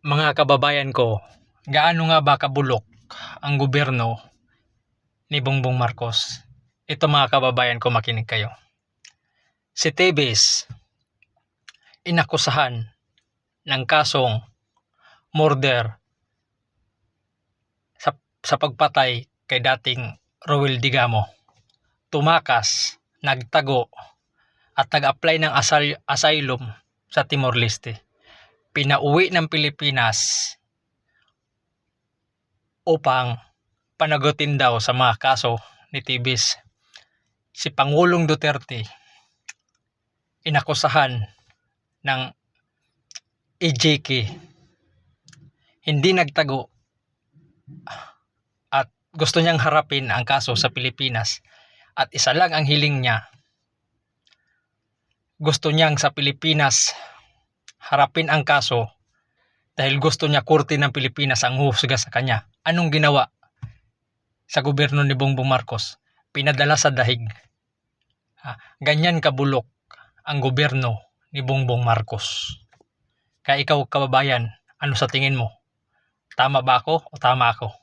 Mga kababayan ko, gaano nga ba kabulok ang gobyerno ni Bongbong Marcos? Ito mga kababayan ko, makinig kayo. Si Tevez, inakusahan ng kasong murder sa, sa pagpatay kay dating Roel Digamo. Tumakas, nagtago, at nag-apply ng asy- asylum sa Timor-Leste. Pinauwi ng Pilipinas upang panagutin daw sa mga kaso ni Tibis. Si Pangulong Duterte inakusahan ng EJK hindi nagtago at gusto niyang harapin ang kaso sa Pilipinas at isa lang ang hiling niya gusto niyang sa Pilipinas harapin ang kaso dahil gusto niya korte ng Pilipinas ang huhusga sa kanya. Anong ginawa sa gobyerno ni Bongbong Marcos? Pinadala sa dahig. Ah, ganyan kabulok ang gobyerno ni Bongbong Marcos. Kaya ikaw kababayan, ano sa tingin mo? Tama ba ako o tama ako?